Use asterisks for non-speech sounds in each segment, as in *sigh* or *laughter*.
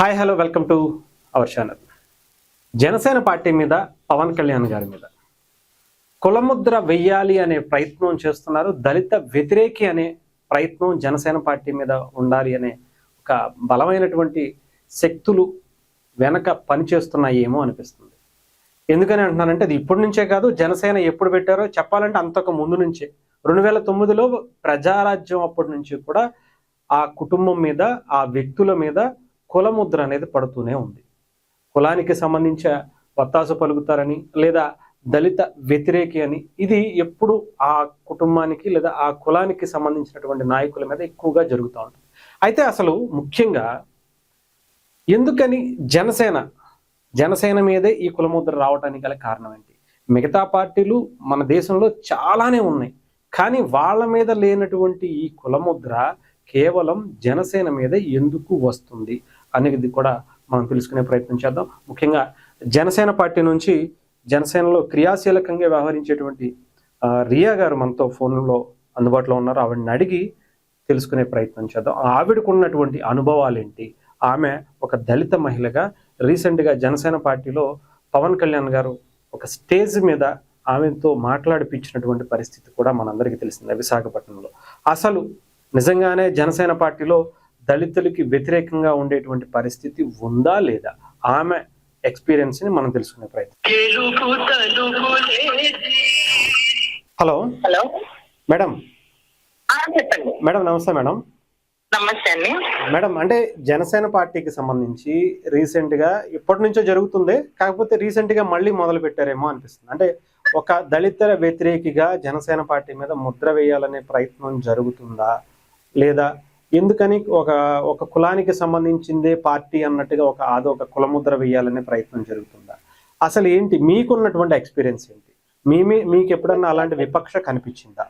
Hi hello welcome to our channel. Janasena party మీద పవన్ కళ్యాణ్ గారి మీద. కులముద్ర వెయ్యాలి అనే ప్రయత్నం చేస్తున్నారు. దళిత వ్యతిరేకి అనే ప్రయత్నం జనసేన పార్టీ మీద ఉండాలి అనే ఒక బలమైనటువంటి శక్తులు వెనక పనిచేస్తున్నాయేమో అనిపిస్తుంది. ఎందుకని అంటున్నానంటే అది ఇప్పటి నుంచే కాదు జనసేన ఎప్పుడు పెట్టారో చెప్పాలంటే అంతకు ముందు నుంచే. రెండు వేల తొమ్మిదిలో ప్రజారాజ్యం అప్పటి నుంచి కూడా ఆ కుటుంబం మీద ఆ వ్యక్తుల మీద కులముద్ర అనేది పడుతూనే ఉంది. కులానికి సంబంధించి వత్తాసు పలుకుతారని లేదా దళిత వ్యతిరేకి అని ఇది ఎప్పుడు ఆ కుటుంబానికి లేదా ఆ కులానికి సంబంధించినటువంటి నాయకుల మీద ఎక్కువగా జరుగుతూ ఉంటుంది. అయితే అసలు ముఖ్యంగా ఎందుకని జనసేన జనసేన మీదే ఈ కులముద్ర రావడానికి గల కారణం ఏంటి? మిగతా పార్టీలు మన దేశంలో చాలానే ఉన్నాయి. కానీ వాళ్ళ మీద లేనటువంటి ఈ కులముద్ర కేవలం జనసేన మీద ఎందుకు వస్తుంది? అనేది కూడా మనం తెలుసుకునే ప్రయత్నం చేద్దాం. ముఖ్యంగా జనసేన పార్టీ నుంచి జనసేనలో క్రియాశీలకంగా వ్యవహరించేటువంటి రియా గారు మనతో ఫోన్లో అందుబాటులో ఉన్నారు. ఆవిడని అడిగి తెలుసుకునే ప్రయత్నం చేద్దాం. ఆవిడకున్నటువంటి అనుభవాలేంటి? అనుభవాలు ఏంటి ఆమె ఒక దళిత మహిళగా రీసెంట్గా జనసేన పార్టీలో పవన్ కళ్యాణ్ గారు ఒక స్టేజ్ మీద ఆమెతో మాట్లాడిపించినటువంటి పరిస్థితి కూడా మనందరికీ తెలిసిందే విశాఖపట్నంలో. అసలు నిజంగానే జనసేన పార్టీలో దళితులకి వ్యతిరేకంగా ఉండేటువంటి పరిస్థితి ఉందా లేదా? ఆమె ఎక్స్పీరియన్స్ని మనం తెలుసుకునే ప్రయత్నం. హలో? హలో? మేడం. చెప్పండి. మేడం నమస్తే మేడం. నమస్తే అండి. మేడం అంటే జనసేన పార్టీకి సంబంధించి రీసెంట్గా ఇప్పటి నుంచో జరుగుతుంది కాకపోతే రీసెంట్గా మళ్ళీ మొదలు పెట్టారేమో అనిపిస్తుంది. అంటే ఒక దళిత వ్యతిరేకిగా జనసేన పార్టీ మీద ముద్ర వేయాలనే ప్రయత్నం జరుగుతుందా లేదా? ఎందుకని ఒక ఒక కులానికి సంబంధించిందే పార్టీ అన్నట్టుగా ఒక అది ఒక కులముద్ర వేయాలనే ప్రయత్నం జరుగుతుందా? అసలు ఏంటి మీకున్నటువంటి ఎక్స్పీరియన్స్ ఏంటి? మీ మీకు ఎప్పుడన్నా అలాంటి విపక్ష కనిపించిందా?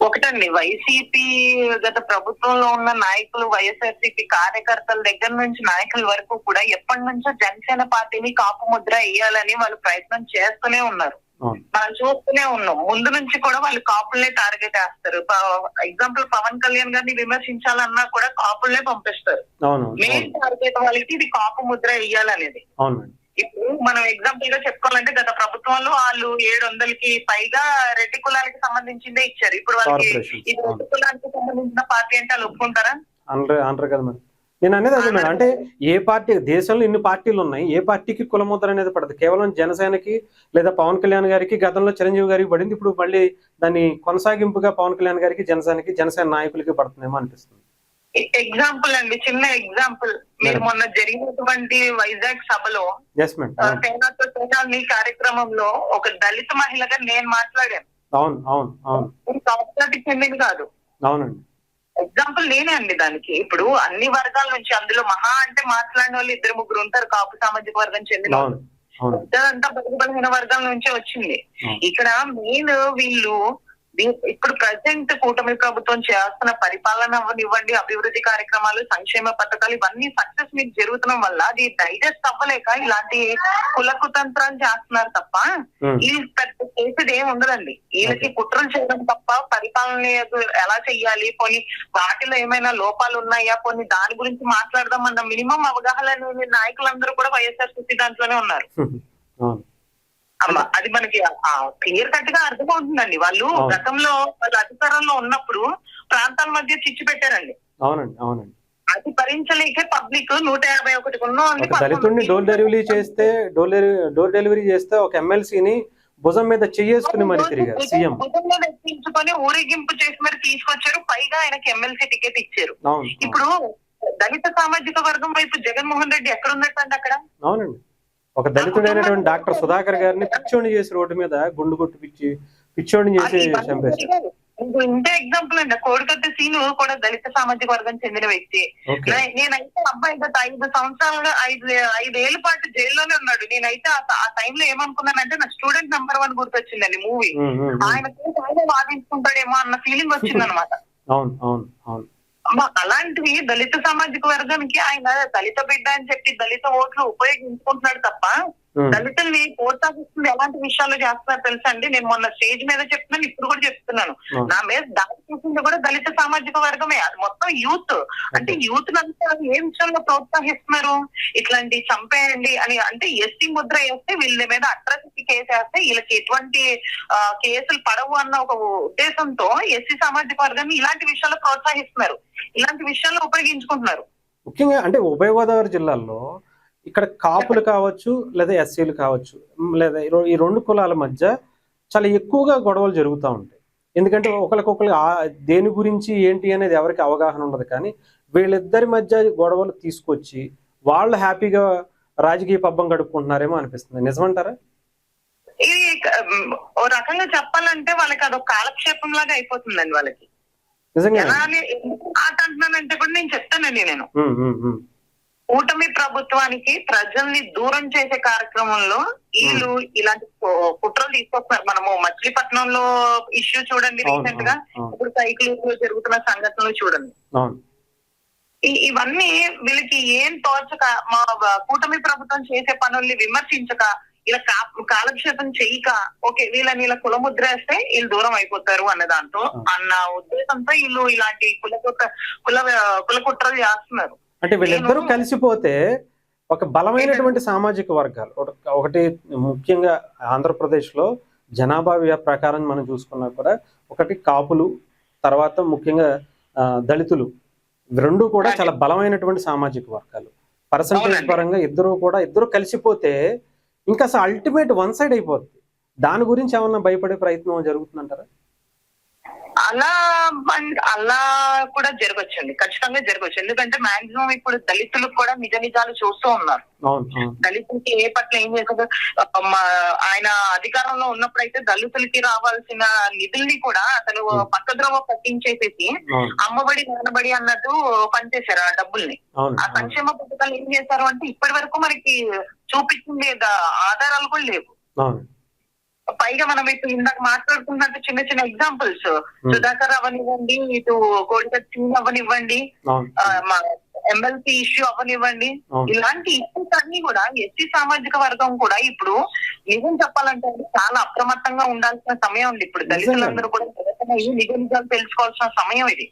ఒకటండి వైసీపీ గత ప్రభుత్వంలో ఉన్న నాయకులు వైఎస్ఆర్సీపీ కార్యకర్తల దగ్గర నుంచి నాయకుల వరకు కూడా ఎప్పటి నుంచో జనసేన పార్టీని కాపు ముద్ర వేయాలని వాళ్ళు ప్రయత్నం చేస్తూనే ఉన్నారు. మనం చూస్తూనే ఉన్నాం. ముందు నుంచి కూడా వాళ్ళు కాపుల్నే టార్గెట్ వేస్తారు ఎగ్జాంపుల్ పవన్ కళ్యాణ్ గారిని విమర్శించాలన్నా కూడా కాపుల్నే పంపిస్తారు. మెయిన్ టార్గెట్ వాళ్ళకి ఇది కాపు ముద్ర వేయాలనేది ఇప్పుడు మనం ఎగ్జాంపుల్గా చెప్పుకోవాలంటే గత ప్రభుత్వంలో వాళ్ళు ఏడు వందలకి పైగా రెడ్డి కులానికి సంబంధించిందే ఇచ్చారు. ఇప్పుడు వాళ్ళకి ఇది రెడ్డి కులానికి సంబంధించిన పార్టీ అంటే వాళ్ళు ఒప్పుకుంటారా? అనరు అనరు కదా మేడం నేను అనేది అదే మేడం. అంటే ఏ పార్టీ దేశంలో ఇన్ని పార్టీలు ఉన్నాయి ఏ పార్టీకి కులముద్ర అనేది పడదు. కేవలం జనసేనకి లేదా పవన్ కళ్యాణ్ గారికి గతంలో చిరంజీవి గారికి పడింది. ఇప్పుడు మళ్ళీ దాన్ని కొనసాగింపుగా పవన్ కళ్యాణ్ గారికి జనసేనకి జనసేన నాయకులకి పడుతుందేమో అనిపిస్తుంది. ఎగ్జాంపుల్ అండి చిన్న ఎగ్జాంపుల్. మీరు. మొన్న జరిగినటువంటి వైజాగ్ సభలో సేనాతో సేనాని కార్యక్రమంలో ఒక దళిత మహిళగా నేను మాట్లాడాను. అవును అవును అవును. చెందింది కాదు. అవునండి. ఎగ్జాంపుల్ నేనే అండి దానికి. ఇప్పుడు అన్ని వర్గాల నుంచి అందులో మహా అంటే మాట్లాడిన వాళ్ళు ఇద్దరు ముగ్గురు ఉంటారు కాపు సామాజిక వర్గం చెందిన అంతా బలహీన వర్గాల నుంచే వచ్చింది. ఇక్కడ మెయిన్ వీళ్ళు ఇప్పుడు ప్రజెంట్ కూటమి ప్రభుత్వం చేస్తున్న పరిపాలన అవ్వనివ్వండి అభివృద్ధి కార్యక్రమాలు సంక్షేమ పథకాలు ఇవన్నీ సక్సెస్ మీకు జరుగుతున్న వల్ల అది డైజెస్ట్ అవ్వలేక ఇలాంటి కుల కుతంత్రాలు చేస్తున్నారు తప్ప వీళ్ళు పెద్ద చేసేది ఏమి ఉండదండి. వీళ్ళకి కుట్రలు చేయడం తప్ప పరిపాలన ఎలా చెయ్యాలి? కొన్ని వాటిలో ఏమైనా లోపాలు ఉన్నాయా? కొన్ని దాని గురించి మాట్లాడదాం అన్న మినిమం అవగాహన నాయకులందరూ కూడా వైఎస్ఆర్సీపీ దాంట్లోనే ఉన్నారు. *laughs* అది మనకి క్లియర్ కట్గా అర్థమవుతుందండి. వాళ్ళు. గతంలో వాళ్ళు అధికారంలో ఉన్నప్పుడు ప్రాంతాల మధ్య చిచ్చు పెట్టారండి. అవునండి అవునండి. అది భరించలేకే పబ్లిక్ నూట యాభై ఒకటి దళితుడిని డోర్ డెలివరీ చేస్తే డోర్ డెలివరీ డోర్ డెలివరీ చేస్తే ఒక ఎమ్మెల్సీని భుజం మీద చెయ్యేసుకుని మరి తిరిగారు సీఎం. భుజంలో ఎక్కించుకొని ఊరేగింపు చేసి మరి తీసుకొచ్చారు. పైగా ఆయనకి ఎమ్మెల్సీ టికెట్ ఇచ్చారు. ఇప్పుడు దళిత సామాజిక వర్గం వైపు జగన్మోహన్ రెడ్డి ఎక్కడ ఉన్నట్టండి అక్కడ? అవునండి. ఒక దళితుడైనటువంటి డాక్టర్ సుధాకర్ గారిని పిచ్చోడిని చేసి రోడ్డు మీద గుండు కొట్టి పిచ్చి పిచ్చోడిని చేసి చంపేశారు. జరిగాయి. ఇంకో ఇంతే ఎగ్జాంపుల్ అండి. కోడికత్తి సీను కూడా దళిత సామాజిక వర్గం చెందిన వ్యక్తి. నేనైతే అబ్బాయి గత ఐదు సంవత్సరాలుగా ఐదు ఐదేళ్ళ పాటు జైల్లోనే ఉన్నాడు. నేనైతే ఆ- టైంలో ఏమనుకున్నానంటే నా స్టూడెంట్ నెంబర్ వన్ గుర్తొచ్చిందండి మూవీ. ఆయన వాదించుకుంటాడేమో అన్న ఫీలింగ్ వచ్చిందనమాట. *laughs* అవును అవును అవును. అమ్మా, అలాంటివి దళిత సామాజిక వర్గానికి ఆయన దళిత బిడ్డ అని చెప్పి దళిత ఓట్లు ఉపయోగించుకుంటున్నాడు తప్ప దళితుల్ని ప్రోత్సహిస్తుంది ఎలాంటి విషయాలు చేస్తున్నారు తెలుసా అండి నేను మొన్న స్టేజ్ మీద చెప్తున్నాను ఇప్పుడు కూడా చెప్తున్నాను. నా మీద దాడి చేసింది కూడా దళిత సామాజిక వర్గమే. అది మొత్తం యూత్. అంటే యూత్ అంతా ఏ విషయంలో ప్రోత్సహిస్తున్నారు? ఇట్లాంటి చంపేయండి అని అంటే ఎస్టీ ముద్ర వేస్తే వీళ్ళ మీద అట్రాసిటీ కేసు వేస్తే వీళ్ళకి ఎటువంటి కేసులు పడవు అన్న ఒక ఉద్దేశంతో ఎస్సీ సామాజిక వర్గాన్ని ఇలాంటి విషయాల్లో ప్రోత్సహిస్తున్నారు. ఇలాంటి విషయాల్లో ఉపయోగించుకుంటున్నారు. ముఖ్యంగా అంటే ఉభయ గోదావరి జిల్లాల్లో ఇక్కడ కాపులు కావచ్చు లేదా ఎస్సీలు కావచ్చు లేదా ఈ రెండు కులాల మధ్య చాలా ఎక్కువగా గొడవలు జరుగుతూ ఉంటాయి. ఎందుకంటే ఒకరికొకరు దేని గురించి ఏంటి అనేది ఎవరికి అవగాహన ఉండదు కానీ వీళ్ళిద్దరి మధ్య గొడవలు తీసుకొచ్చి వాళ్ళు హ్యాపీగా రాజకీయ పబ్బం గడుపుకుంటున్నారేమో అనిపిస్తుంది. నిజమంటారా? ఇది ఓ రకంగా చెప్పాలంటే వాళ్ళకి అదొక కాలక్షేపం లాగా అయిపోతుందండి వాళ్ళకి. నిజంగా ఆట అంటున్నానంటే కూడా నేను చెప్తానండి నేను. కూటమి ప్రభుత్వానికి ప్రజల్ని దూరం చేసే కార్యక్రమంలో వీళ్ళు ఇలాంటి కు- కుట్రలు తీసుకొస్తున్నారు. మనము మచిలీపట్నంలో ఇష్యూ చూడండి రీసెంట్గా. ఇప్పుడు సైకిల్ జరుగుతున్న సంఘటనలు చూడండి. ఇవన్నీ వీళ్ళకి ఏం తోచక మా కూటమి ప్రభుత్వం చేసే పనుల్ని విమర్శించక ఇలా కాలక్షేపం చేయక ఓకే వీళ్ళని ఇలా కులముద్ర వేస్తే వీళ్ళు దూరం అయిపోతారు అన్న దాంతో అన్న ఉద్దేశంతో వీళ్ళు ఇలాంటి కుల కుట్ర- కుల కుల కుట్రలు చేస్తున్నారు. అంటే వీళ్ళిద్దరూ కలిసిపోతే ఒక బలమైనటువంటి సామాజిక వర్గాలు. ఒక- ఒకటి ముఖ్యంగా ఆంధ్రప్రదేశ్లో జనాభా ప్రకారం మనం చూసుకున్నా కూడా ఒకటి కాపులు తర్వాత ముఖ్యంగా దళితులు. రెండు కూడా చాలా బలమైనటువంటి సామాజిక వర్గాలు. పర్సంటేజ్. పరంగా ఇద్దరు కూడా ఇద్దరు కలిసిపోతే ఇంకా అసలు అల్టిమేట్ వన్ సైడ్ అయిపోద్ది. దాని గురించి ఏమన్నా భయపడే ప్రయత్నం జరుగుతుందంటారా? అలా అలా కూడా జరగచ్చండి. ఖచ్చితంగా జరగచ్చు. ఎందుకంటే మాక్సిమం ఇప్పుడు దళితులకు కూడా నిజ నిజాలు చూస్తూ ఉన్నారు. దళితులకి ఏ పట్ల ఏం మా- ఆయన అధికారంలో ఉన్నప్పుడైతే దళితులకి రావాల్సిన నిధుల్ని కూడా అతను. పక్కద్రోవ పట్టించేసేసి అమ్మబడి నానబడి అన్నట్టు పనిచేశారు ఆ డబ్బుల్ని. ఆ సంక్షేమ పథకాలు ఏం చేశారు అంటే ఇప్పటి వరకు మనకి చూపించింది ఆధారాలు కూడా లేవు. పైగా మనం ఇప్పుడు ఇందాక మాట్లాడుకున్నట్టు చిన్న చిన్న ఎగ్జాంపుల్స్ సుధాకర్ అవనివ్వండి ఇటు కోడికట్ సింగ్ అవనివ్వండి ఎమ్మెల్సీ ఇష్యూ అవనివ్వండి. అవును. ఇలాంటి ఇష్యూస్ అన్ని కూడా ఎస్సీ సామాజిక వర్గం కూడా ఇప్పుడు నిజం చెప్పాలంటే చాలా అప్రమత్తంగా ఉండాల్సిన సమయం ఉంది ఇప్పుడు దళితులందరూ కూడా నిజ నిజాలు తెలుసుకోవాల్సిన సమయం ఇది.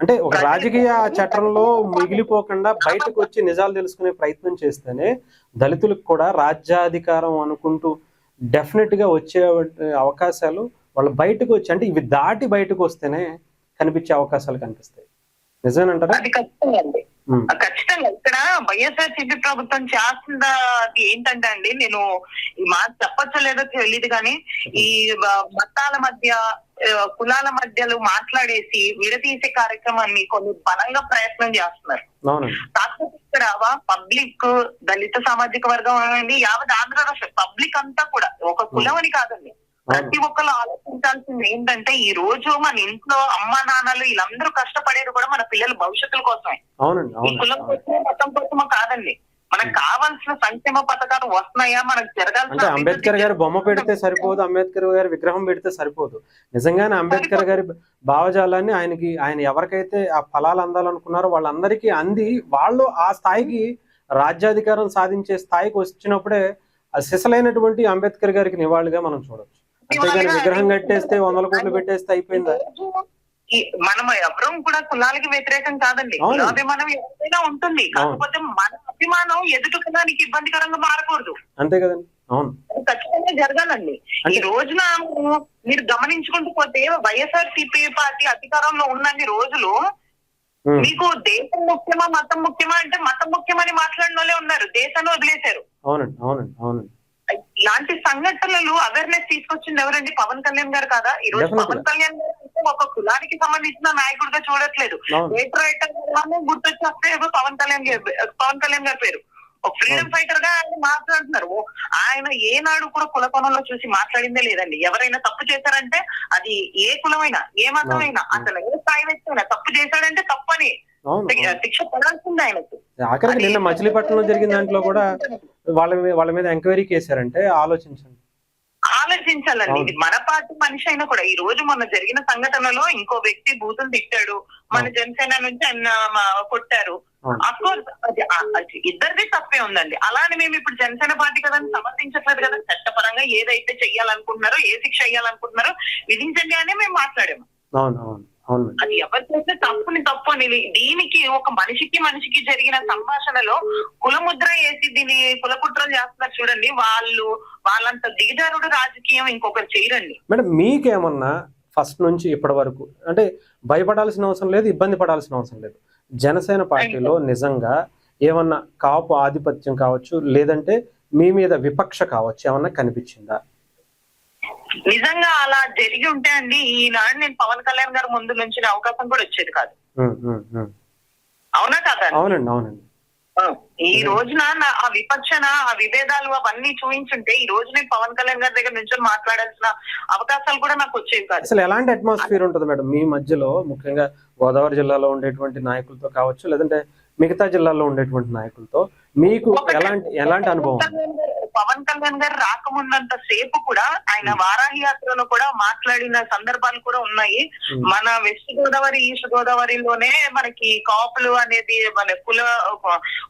అంటే ఒక రాజకీయ చట్రంలో మిగిలిపోకుండా బయటకు వచ్చి నిజాలు తెలుసుకునే ప్రయత్నం చేస్తేనే దళితులకు కూడా రాజ్యాధికారం అనుకుంటూ డెఫినెట్గా వచ్చే అవకాశాలు వాళ్ళు బయటకు వచ్చి అంటే ఇవి దాటి బయటకు వస్తేనే కనిపించే అవకాశాలు కనిపిస్తాయి. నిజమేనంటారా? అది ఖచ్చితంగా ఇక్కడ వైఎస్ఆర్ సిపి ప్రభుత్వం చేస్తుందా అది ఏంటంటే అండి నేను ఈ మాట చెప్పచ్చో లేదో తెలియదు కానీ ఈ మతాల మధ్య కులాల మధ్యలో మాట్లాడేసి విడదీసే కార్యక్రమాన్ని కొన్ని బలంగా ప్రయత్నం చేస్తున్నారు. కాకపోతే ఇక్కడ పబ్లిక్ దళిత సామాజిక వర్గం అనండి యావత్ ఆంధ్ర రాష్ట్ర పబ్లిక్ అంతా కూడా. ఒక కులం అని కాదండి. ప్రతి ఒక్కరు ఆలోచించాల్సింది ఏంటంటే ఈ రోజు మన ఇంట్లో అమ్మ నాన్నలు వీళ్ళందరూ కష్టపడేది కూడా మన పిల్లల భవిష్యత్తుల కోసమే. ఈ కులం. కోసమో మతం కోసమో కాదండి. మనకు కావాల్సిన సంక్షేమ పథకాలు వస్తున్నాయా? మనకు జరగాల్సిన అంబేద్కర్ గారి బొమ్మ పెడితే సరిపోదు అంబేద్కర్ గారి విగ్రహం పెడితే సరిపోదు. నిజంగానే అంబేద్కర్ గారి భావజాలాన్ని ఆయనకి ఆయన ఎవరికైతే ఆ ఫలాలు అందాలనుకున్నారో వాళ్ళందరికీ అంది వాళ్ళు ఆ స్థాయికి రాజ్యాధికారం సాధించే స్థాయికి వచ్చినప్పుడే ఆ సిసలైనటువంటి అంబేద్కర్ గారికి నివాళిగా మనం చూడొచ్చు. అంతేగాని విగ్రహం కట్టేస్తే వందల కోట్లు పెట్టేస్తే అయిపోయిందా? మనం ఎవరూ కూడా కులాలకి వ్యతిరేకం కాదండి. కులాభిమానం ఎవరైనా ఉంటుంది. కాకపోతే మన అభిమానం ఎదుటి కులానికి ఇబ్బందికరంగా మారకూడదు. అంతే కదండి. అవును. ఖచ్చితంగా జరగాలండి. ఈ రోజున మీరు గమనించుకుంటూ పోతే వైఎస్ఆర్ సిపి పార్టీ అధికారంలో ఉన్నన్ని రోజులు మీకు దేశం ముఖ్యమా మతం ముఖ్యమా అంటే మతం ముఖ్యమని మాట్లాడిన వాళ్ళే ఉన్నారు. దేశాన్ని వదిలేశారు. అవునండి అవునండి అవునండి. ఇలాంటి సంఘటనలు అవేర్నెస్ తీసుకొచ్చింది ఎవరండి? పవన్ కళ్యాణ్ గారు కదా? ఈ రోజు. పవన్ కళ్యాణ్ గారు ఒక కులానికి సంబంధించిన నాయకుడిగా చూడట్లేదు. అవును రైటర్ గుర్తొచ్చేస్తే పవన్ కళ్యాణ్ గారి పవన్ కళ్యాణ్ గారి పేరు. ఒక ఫ్రీడమ్ ఫైటర్గా ఆయన మాట్లాడుతున్నారు. ఆయన ఏనాడు కూడా కుల కోణంలో చూసి మాట్లాడిందే లేదండి. ఎవరైనా తప్పు చేశారంటే అది ఏ కులమైనా ఏ మతమైనా. అసలు ఏ స్థాయి వ్యక్తి తప్పు చేశాడంటే తప్పని. శిక్ష పడాల్సిందే ఆయనకు. ఆఖరికి నిన్న మచిలీపట్నంలో జరిగిన దాంట్లో కూడా వాళ్ళ మీద వాళ్ళ మీద ఎంక్వైరీ చేశారంటే ఆలోచించండి. ఆలోచించాలండి. ఇది మన పార్టీ మనిషి అయినా కూడా ఈ రోజు మొన్న జరిగిన సంఘటనలో ఇంకో వ్యక్తి బూతులు తిట్టాడు. మన జనసేన నుంచి ఆయన కొట్టారు. అఫ్కోర్స్ ఇద్దరిది తప్పే ఉందండి. అలానే మేము ఇప్పుడు జనసేన పార్టీ కదా సమర్థించట్లేదు కదా. చట్టపరంగా ఏదైతే చెయ్యాలనుకుంటున్నారో ఏ శిక్ష వేయాలనుకుంటున్నారో విధించండి అని మేము మాట్లాడాము. అవును అవును. అవును మేడం అది ఎవరు చేస్తే తప్పుని తప్పు అని. దీనికి ఒక మనిషికి మనిషికి జరిగిన సంభాషణలో కులముద్ర వేసి దీన్ని కులకుట్రలు చేస్తున్నారు చూడండి. వాళ్ళు వాళ్ళంత దిగజారుడు రాజకీయం ఇంకొకరు చేయరండి. మేడం మీకేమన్నా ఫస్ట్ నుంచి ఇప్పటి వరకు అంటే భయపడాల్సిన అవసరం లేదు ఇబ్బంది పడాల్సిన అవసరం లేదు. జనసేన పార్టీలో నిజంగా ఏమన్నా కాపు ఆధిపత్యం కావచ్చు లేదంటే మీ మీద విపక్ష కావచ్చు ఏమన్నా కనిపించిందా? నిజంగా అలా జరిగి ఉంటే అండి ఈనాడు నేను పవన్ కళ్యాణ్ గారు ముందు నుంచి అవకాశం కూడా వచ్చేది కాదు. అవునా కాదా? అవునండి అవునండి. ఈ రోజున నా- ఆ విపక్షన ఆ విభేదాలు అవన్నీ చూపించుంటే ఈ రోజు నేను పవన్ కళ్యాణ్ గారి దగ్గర నుంచి మాట్లాడాల్సిన అవకాశాలు కూడా నాకు వచ్చేవి కాదు. అసలు ఎలాంటి అట్మాస్ఫియర్ ఉంటుంది మేడం? మీ మధ్యలో ముఖ్యంగా గోదావరి జిల్లాలో ఉండేటువంటి నాయకులతో కావచ్చు లేదంటే మిగతా జిల్లాల్లో ఉండేటువంటి నాయకులతో మీకు ఎలాంటి ఎలాంటి అనుభవం? పవన్ కళ్యాణ్ గారు- రాకముందంత సేపు కూడా ఆయన వారాహి యాత్రలో కూడా మాట్లాడిన సందర్భాలు కూడా ఉన్నాయి. మన వెస్ట్ గోదావరి ఈస్ట్ గోదావరిలోనే మనకి కాపులు అనేది మన కుల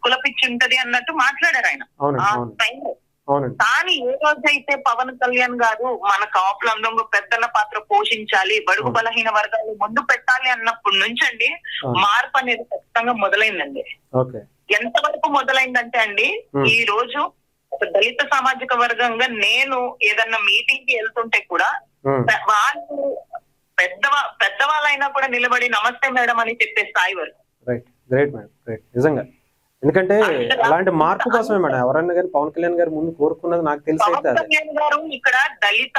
కుల పిచ్చి ఉంటది అన్నట్టు మాట్లాడారు ఆయన ఆ టైంలో కానీ ఏ రోజైతే పవన్ కళ్యాణ్ గారు మన కాపులందరూ పెద్దల పాత్ర పోషించాలి బడుగు. బలహీన వర్గాలు ముందు పెట్టాలి అన్నప్పటి నుంచండి. మార్పు అనేది ఖచ్చితంగా మొదలైందండి ఎంతవరకు మొదలైందంటే అండి. ఈ రోజు ఒక దళిత సామాజిక వర్గంగా నేను ఏదన్నా మీటింగ్కి వెళ్తుంటే కూడా వాళ్ళు పెద్దవా పెద్దవాళ్ళైనా కూడా నిలబడి నమస్తే మేడం అని చెప్పే స్థాయి వరకు. రైట్. Great madam. గ్రేట్. నిజంగా. ఎందుకంటే అలాంటి మార్పు కోసమే మేడం. ఎవరన్నా కానీ పవన్ కళ్యాణ్ గారు ముందు కోరుకున్నది నాకు తెలిసి పవన్ కళ్యాణ్ గారు ఇక్కడ దళిత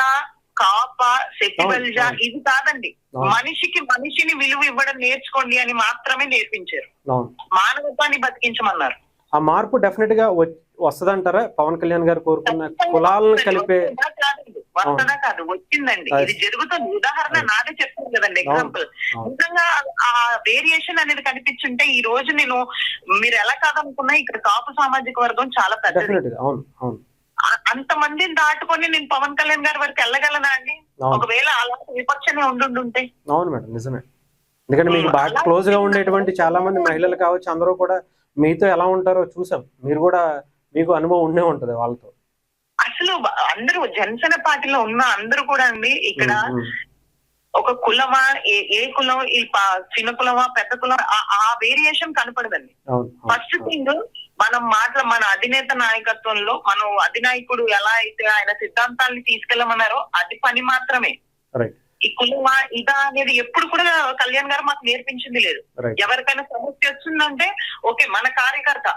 కాప శక్తిబల్జ అవును. ఇది కాదండి. మనిషికి మనిషిని విలువ ఇవ్వడం నేర్చుకోండి అని మాత్రమే నేర్పించారు. మానవత్వాన్ని బతికించమన్నారు. ఆ మార్పు డెఫినెట్గా వస్తదంటారా? పవన్ కళ్యాణ్ గారు కోరుకున్న కులాలను కలిపే వస్తుందా కాదు వచ్చిందండి. ఇది జరుగుతుంది. ఉదాహరణ. నాదే చెప్తాను కదండి. ఎగ్జాంపుల్. నిజంగా ఆ వేరియేషన్ అనేది కనిపించుంటే ఈ రోజు నేను మీరు ఎలా కాదనుకున్నా ఇక్కడ కాపు సామాజిక వర్గం చాలా పెద్దది. అంతమందిని దాటుకొని నేను పవన్ కళ్యాణ్ గారి వరకు వెళ్ళగలనా అండి? ఒకవేళ అలాంటి విపక్షమే ఉండుంటే అవును మేడం. నిజమే. ఎందుకంటే మీకు బాగా క్లోజ్గా ఉండేటువంటి చాలా మంది మహిళలు కావచ్చు అందరూ కూడా మీతో ఎలా ఉంటారో చూసాం. మీరు కూడా మీకు అనుభవం ఉండే ఉంటది వాళ్ళతో. అసలు అందరూ జనసేన పార్టీలో ఉన్న అందరూ కూడా అండి ఇక్కడ. ఒక కులమా ఏ ఏ కులం ఈ చిన్న కులమా పెద్ద కులం ఆ- వేరియేషన్ కనపడదండి. ఫస్ట్ థింగ్ మనం మాటల మన అధినేత నాయకత్వంలో మనం అధినాయకుడు ఎలా అయితే ఆయన సిద్ధాంతాల్ని తీసుకెళ్ళమన్నారో అది పని మాత్రమే. ఈ కులమా ఇదా అనేది ఎప్పుడు కూడా కళ్యాణ్ గారు మాకు నేర్పించింది లేదు. ఎవరికైనా సమస్య వచ్చిందంటే ఓకే మన కార్యకర్త.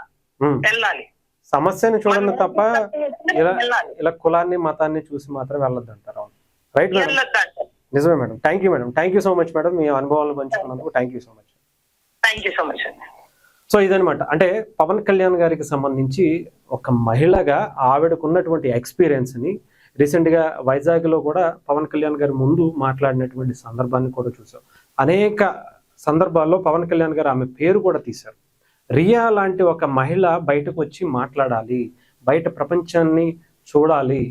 వెళ్ళాలి. సమస్యను చూడండి తప్ప ఇలా ఇలా కులాన్ని మతాన్ని చూసి మాత్రం వెళ్ళొద్దు అంటారు అవును రైట్ మేడం నిజమే madam thank you madam thank you so much madam మీ అనుభవాలను పంచుకున్నందుకు thank you so much thank you so much so ఇదనమాట అంటే పవన్ కళ్యాణ్ గారికి సంబంధించి ఒక మహిళగా ఆవిడకు ఉన్నటువంటి ఎక్స్పీరియన్స్ని రీసెంట్గా వైజాగ్లో కూడా పవన్ కళ్యాణ్ గారి ముందు మాట్లాడినటువంటి సందర్భాన్ని కూడా చూసాం. అనేక సందర్భాల్లో పవన్ కళ్యాణ్ గారు ఆమె పేరు కూడా తీశారు. రియా లాంటి ఒక మహిళ బయటకు వచ్చి మాట్లాడాలి బయట ప్రపంచాన్ని చూడాలి.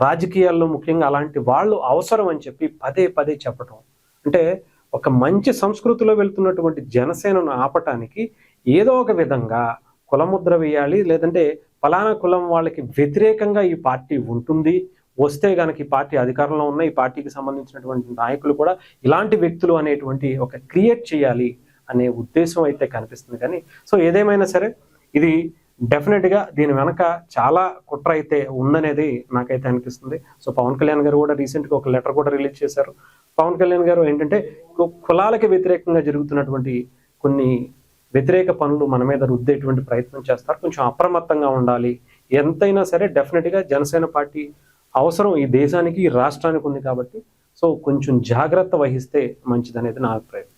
రాజకీయాల్లో ముఖ్యంగా అలాంటి వాళ్ళు అవసరం అని చెప్పి పదే పదే చెప్పటం. అంటే ఒక మంచి సంస్కృతిలో వెళ్తున్నటువంటి జనసేనను ఆపటానికి ఏదో ఒక విధంగా కులముద్ర వేయాలి లేదంటే ఫలానా కులం వాళ్ళకి వ్యతిరేకంగా ఈ పార్టీ ఉంటుంది. వస్తే గనక ఈ పార్టీ అధికారంలో ఉన్న ఈ పార్టీకి సంబంధించినటువంటి నాయకులు కూడా ఇలాంటి వ్యక్తులు అనేటువంటి ఒక క్రియేట్ చేయాలి. అనే ఉద్దేశం అయితే కనిపిస్తుంది. కానీ సో ఏదేమైనా సరే ఇది డెఫినెట్గా దీని వెనక చాలా కుట్ర అయితే ఉందనేది నాకైతే అనిపిస్తుంది. సో పవన్ కళ్యాణ్ గారు కూడా రీసెంట్గా ఒక లెటర్ కూడా రిలీజ్ చేశారు. పవన్ కళ్యాణ్ గారు ఏంటంటే కులాలకి వ్యతిరేకంగా జరుగుతున్నటువంటి కొన్ని వ్యతిరేక పనులు మన మీద రుద్దేటువంటి ప్రయత్నం చేస్తారు. కొంచెం అప్రమత్తంగా ఉండాలి. ఎంతైనా సరే డెఫినెట్గా జనసేన పార్టీ అవసరం ఈ దేశానికి ఈ రాష్ట్రానికి ఉంది కాబట్టి సో కొంచెం జాగ్రత్త వహిస్తే మంచిదనేది నా అభిప్రాయం.